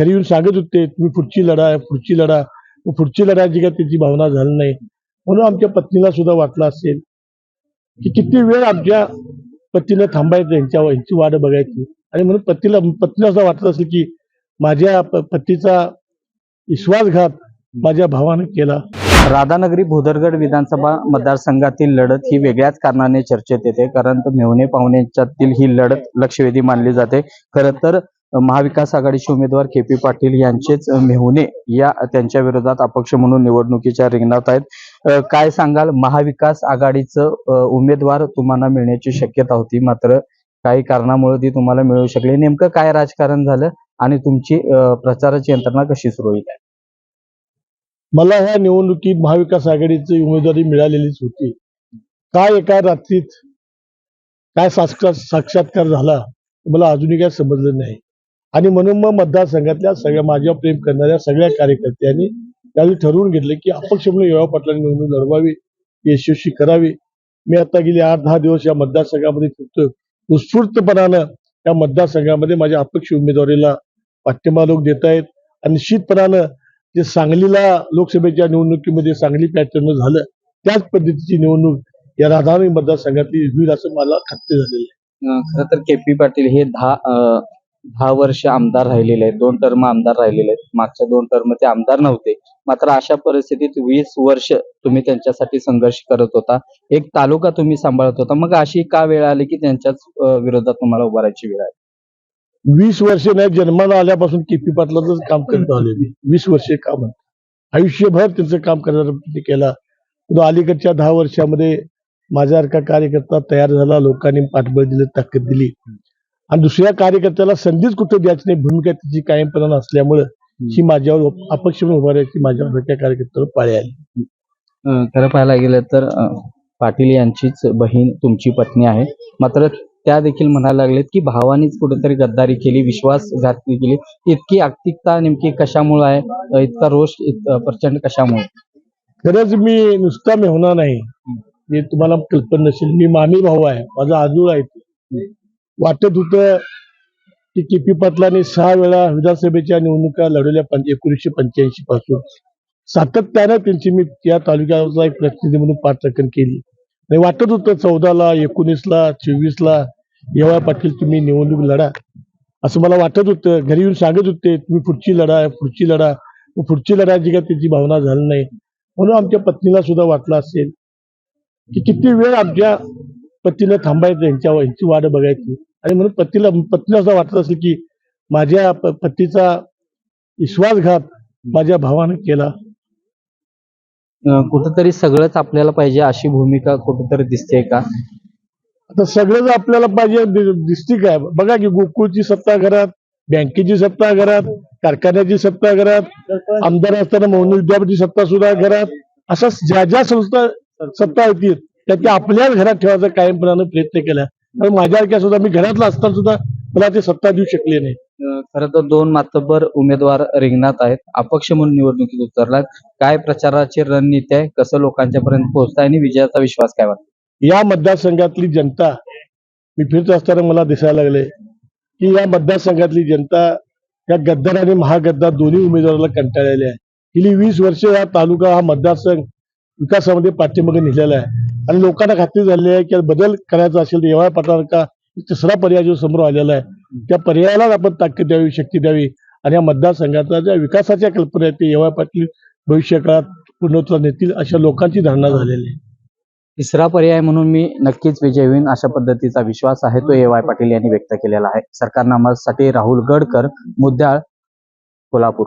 घरी येऊन सांगत होते तुम्ही पुढची लढा पुढची लढा पुढची लढायची काय त्याची भावना झाली नाही. म्हणून आमच्या पत्नीला सुद्धा वाटलं असेल की किती वेळ आमच्या पतीनं थांबायचं यांच्या यांची वाट बघायची. आणि म्हणून पतीला पत्नीला असं वाटत असेल की माझ्या पतीचा विश्वासघात माझ्या भावानं केला. राधानगरी भोदरगड विधानसभा मतदारसंघातील लढत ही वेगळ्याच कारणाने चर्चेत येते. कारण तर पाहुण्यांच्यातील ही लढत लक्षवेधी मानली जाते. खरं तर महाविकास आघाडीचे उमेदवार के पी पाटील यांचेच मेहुणे या त्यांच्या विरोधात अपक्ष म्हणून निवडणुकीच्या रिंगणात आहेत. काय सांगाल? महाविकास आघाडीचं उमेदवार तुम्हाला मिळण्याची शक्यता होती मात्र काही कारणामुळे ती तुम्हाला मिळू शकली. नेमकं काय राजकारण झालं आणि तुमची प्रचाराची यंत्रणा कशी सुरू होईल? मला ह्या निवडणुकीत महाविकास आघाडीची उमेदवारी मिळालेलीच होती. काय एका रात्रीत काय साक्षात्कार झाला मला अजूनही काय समजलं नाही. आणि म्हणून मग मतदारसंघातल्या सगळ्या माझ्यावर प्रेम करणाऱ्या सगळ्या कार्यकर्त्यांनी त्यावेळी ठरवून घेतलं की अपक्ष म्हणून युवा पाटलांनी निवडणूक लढवावी यशस्वी करावी. मी आता गेली आठ दहा दिवस या मतदारसंघामध्ये फिरतोय. उत्स्फूर्तपणानं या मतदारसंघामध्ये माझ्या अपक्ष उमेदवारीला पाठिंबा लोक देत आहेत. आणि निश्चितपणानं जे सांगलीला लोकसभेच्या निवडणुकीमध्ये सांगली पॅटर्न झालं त्याच पद्धतीची निवडणूक या राधानगरी मतदारसंघातली होईल असं मला खात्री झालेलं आहे. खरं तर के पी पाटील हे दहा दहा वर्ष आमदार राहिलेले आहेत दोन टर्म आमदार राहिलेले आहेत. मागच्या दोन टर्म ते आमदार नव्हते. मात्र अशा परिस्थितीत वीस वर्ष तुम्ही त्यांच्यासाठी संघर्ष करत होता. एक तालुका तुम्ही सांभाळत होता. मग अशी का वेळ आली की त्यांच्याच विरोधात तुम्हाला उभारायची वेळ आली? वीस वर्ष नाही जन्माला आल्यापासून केपी पाटलाच काम करत आले वीस वर्षे काम आयुष्यभर त्यांचं काम करण्याचा केला. अलीकडच्या दहा वर्षामध्ये माझ्यासारखा कार्यकर्ता तयार झाला. लोकांनी पाठबळ दिलं ताकद दिली. आणि दुसऱ्या कार्यकर्त्याला संधीच कुठं द्यायची नाही भूमिका तिची कायमपणा असल्यामुळं ही माझ्यावर अपक्ष म्हणून उभा राहायची माझ्यासारख्या कार्यकर्त्याला पाळी आली. खरं पाहायला गेलं तर पाटील यांचीच बहीण तुमची पत्नी आहे. मात्र त्या देखील म्हणायला लागलेत की भावानीच कुठेतरी गद्दारी केली विश्वासघाती केली. इतकी आर्थिकता नेमकी कशामुळे आहे? इतका रोष प्रचंड कशामुळे? खरंच मी नुसता मेहुणा नाही. हे तुम्हाला कल्पना नसेल मी मामी भाऊ आहे माझा आजोळ आहे. वाटत होतं की केपी पाटलांनी सहा वेळा विधानसभेच्या निवडणुका लढवल्या पंच एकोणीसशे पंच्याऐंशी पासून. सातत्यानं त्यांची मी या तालुक्याचा एक प्रतिनिधी म्हणून पाठराखण केली. आणि वाटत होतं चौदाला एकोणीसला चोवीसला येवा पाटील तुम्ही निवडणूक लढा. असं मला वाटत होतं. घरी येऊन सांगत होते तुम्ही पुढची लढा पुढची लढा पुढची लढायची काय त्याची भावना झाली नाही. म्हणून आमच्या पत्नीला सुद्धा वाटलं असेल की किती वेळ आमच्या पतीनं थांबायचं यांच्या यांची वाट बघायची. आणि म्हणून पतीला पत्नीला असं वाटत असेल की माझ्या पतीचा विश्वासघात माझ्या भावानं केला. कुठंतरी सगळंच आपल्याला पाहिजे अशी भूमिका कुठंतरी दिसते का? आता सगळंच आपल्याला पाहिजे दिसते काय? बघा की गोकुळची सत्ता घरात बँकेची सत्ता घरात कारखान्याची सत्ता घरात आमदार असताना मोहन विद्यापीठी सत्ता सुद्धा घरात अशा ज्या ज्या संस्था सत्ता होती त्या त्या आपल्याच घरात ठेवायचा कायमपणानं प्रयत्न केला. आणि माझ्यासारख्या सुद्धा मी घरातला असताना सुद्धा मला ते सत्ता देऊ शकले नाही. खरं तर दोन मातब्बर उमेदवार रिंगणात आहेत. अपक्ष म्हणून निवडणुकीत उतरलात. काय प्रचाराची रणनीती आहे? कसं लोकांच्या पर्यंत पोहोचताय? आणि विजयाचा विश्वास काय वाटतो? या मतदारसंघातली जनता मी फिरत असताना मला दिसायला लागले की या मतदारसंघातली जनता या गद्दार आणि महागद्दार दोन्ही उमेदवाराला कंटाळलेल्या आहे. गेली वीस वर्ष हा तालुका हा मतदारसंघ विकासामध्ये पाठीमागे नेलेला आहे. आणि लोकांना खात्री झाली आहे की बदल करायचा असेल तर येवाय पाटलांका तिसरा पर्याय जो समोर आलेला आहे त्या पर्यायालाच आपण ताकद द्यावी शक्ती द्यावी. आणि या मतदारसंघाचा ज्या विकासाच्या कल्पना आहेत ते येवाय पाटील भविष्य काळात पूर्णत्व नेतील अशा लोकांची धारणा झालेली आहे. तिसरा पर्याय म्हणून मी नक्कीच विजय होईन अशा पद्धतीचा विश्वास आहे तो ए वाय पाटील यांनी व्यक्त केलेला आहे. सरकारनामासाठी राहुल गडकर मुद्दाळ कोल्हापूर.